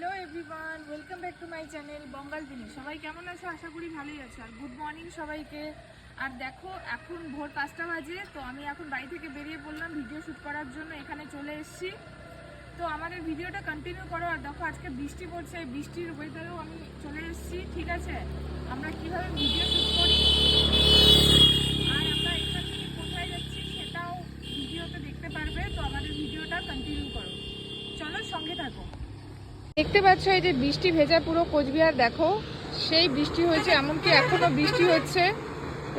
Hello everyone welcome back to my channel বঙ্গাল দিনী সবাই কেমন আছো? আশা করি ভালোই আছো। আর গুড মর্নিং সবাইকে। আর দেখো, এখন ভোর পাঁচটা বাজে, তো আমি এখন বাড়ি থেকে বেরিয়ে পড়লাম ভিডিও শ্যুট করার জন্য, এখানে চলে এসেছি। তো আমাদের ভিডিওটা কন্টিনিউ করো। আর দেখো, আজকে বৃষ্টি পড়ছে বৃষ্টির ওয়েদারেও আমি চলে এসেছি, ঠিক আছে? আমরা কীভাবে ভিডিও শ্যুট করি আর আমরা এখান থেকে কোথায় যাচ্ছি সেটাও ভিডিওতে দেখতে পারবে তো আমাদের ভিডিওটা কন্টিনিউ করো চলো সঙ্গে থাকো দেখতে পাচ্ছ এই যে বৃষ্টি ভেজা পুরো কোচবিহার, দেখো। সেই বৃষ্টি হয়েছে, এমনকি এখনও বৃষ্টি হচ্ছে।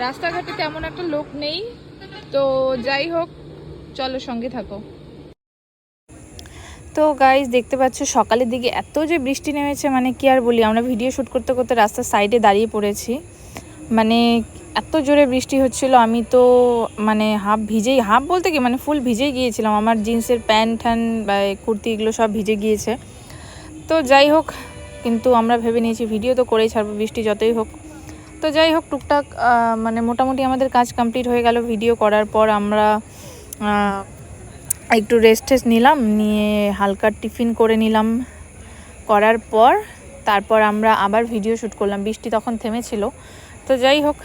রাস্তাঘাটে তেমন একটা লোক নেই। তো যাই হোক, চলো সঙ্গে থাকো। তো গাইজ দেখতে পাচ্ছ সকালের দিকে এত যে বৃষ্টি নেমেছে মানে কি আর বলি, আমরা ভিডিও শ্যুট করতে করতে রাস্তার সাইডে দাঁড়িয়ে পড়েছি। মানে এত জোরে বৃষ্টি হচ্ছিল, আমি তো মানে হাফ ভিজেই হাফ বলতে কি মানে ফুল ভিজেই গিয়েছিলাম। আমার জিন্সের প্যান্ট ট্যান বা কুর্তি এগুলো সব ভিজে গিয়েছে। তো যাই হোক, কিন্তু আমরা ভেবে নিয়েছি ভিডিও তো করেই ছাড়বো, বৃষ্টি যতই হোক। তো যাই হোক, টুকটাক মানে মোটামুটি আমাদের কাজ কমপ্লিট হয়ে গেল ভিডিও করার পর আমরা একটু রেস্ট টেস্ট নিলাম, নিয়ে হালকা টিফিন করে নিলাম। করার পর তারপর আমরা আবার ভিডিও শ্যুট করলাম, বৃষ্টি তখন থেমেছিল। তো যাই হোক,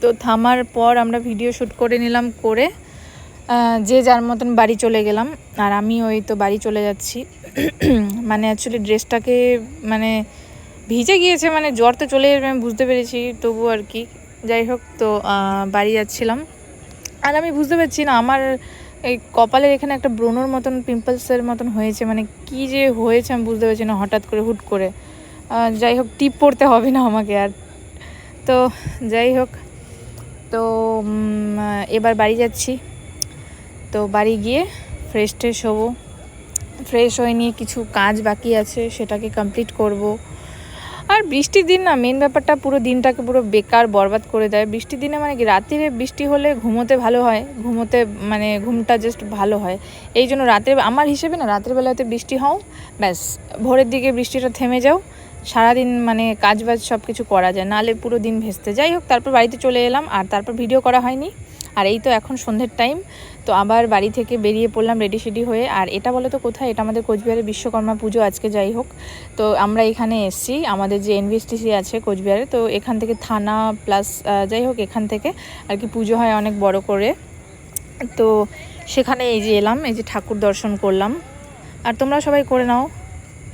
তো থামার পর আমরা ভিডিও শ্যুট করে নিলাম করে যে যার মতন বাড়ি চলে গেলাম, আর আমি ওই তো বাড়ি চলে যাচ্ছি। মানে অ্যাকচুয়ালি ড্রেসটাকে মানে ভিজে গিয়েছে মানে জ্বর তো চলে যাবে আমি বুঝতে পেরেছি তবু আর কি। যাই হোক, তো বাড়ি যাচ্ছিলাম। আর আমি বুঝতে পারছি না, আমার এই কপালের এখানে একটা ব্রণর মতন, পিম্পলসের মতন হয়েছে মানে কি যে হয়েছে আমি বুঝতে পারছি না, হঠাৎ করে, হুট করে। যাই হোক, টিপ পড়তে হবে না আমাকে আর। তো, যাই হোক, তো এবার বাড়ি যাচ্ছি। তো বাড়ি গিয়ে ফ্রেশ ট্রেশ হব। ফ্রেশ হয়ে নিয়ে কিছু কাজ বাকি আছে, সেটাকে কমপ্লিট করব। আর বৃষ্টির দিন না মেন ব্যাপারটা পুরো দিনটাকে পুরো বেকার, বরবাদ করে দেয়। বৃষ্টির দিনে মানে কি, রাত্রিরে বৃষ্টি হলে ঘুমোতে ভালো হয়, ঘুমোতে মানে ঘুমটা জাস্ট ভালো হয়। এই জন্য রাতের, আমার হিসেবে না, রাতের বেলাতে বৃষ্টি হও, ব্যাস। ভোরের দিকে বৃষ্টিটা থেমে যাও, সারাদিন মানে কাজ বাজ সব কিছু করা যায় নাহলে পুরো দিন ভেস্তে। যাই হোক, তারপর বাড়িতে চলে এলাম, আর তারপর ভিডিও করা হয়নি। আর এই তো এখন সন্ধ্যের টাইম তো আবার বাড়ি থেকে বেরিয়ে পড়লাম রেডি সেডি হয়ে। আর এটা বলো তো কোথায়? এটা আমাদের কোচবিহারের বিশ্বকর্মা পুজো আজকে যাই হোক। তো আমরা এখানে এসছি, আমাদের যে এনভিএসটিসি আছে কোচবিহারে, তো এখান থেকে থানা প্লাস যাই হোক এখান থেকে আর কি পুজো হয় অনেক বড় করে। তো সেখানে এই যে এলাম, এই যে ঠাকুর দর্শন করলাম। আর তোমরা সবাই করে নাও।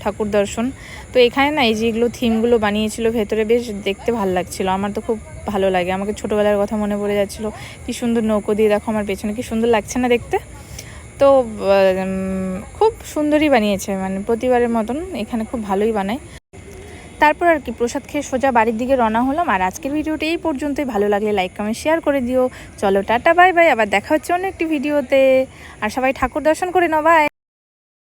ঠাকুর দর্শন। তো এখানে না এই যে এগুলো থিমগুলো বানিয়েছিল, ভেতরে বেশ দেখতে ভালো লাগছিল। আমার তো খুব ভালো লাগে। আমাকে ছোটোবেলার কথা মনে পড়ে যাচ্ছিল। কি সুন্দর নৌকো দিয়ে দেখো আমার পেছনে, কি সুন্দর লাগছে না দেখতে? তো খুব সুন্দরই বানিয়েছে। মানে প্রতিবারের মতন এখানে খুব ভালোই বানায়। তারপর আর কি, প্রসাদ খেয়ে সোজা বাড়ির দিকে রওনা হলাম। আর আজকের ভিডিওটা এই পর্যন্তই। ভালো লাগলে লাইক, কমেন্ট, শেয়ার করে দিও। চলো, টাটা, বাই বাই। আবার দেখা হচ্ছে অন্য একটি ভিডিওতে। আর সবাই ঠাকুর দর্শন করে নাও। বাই।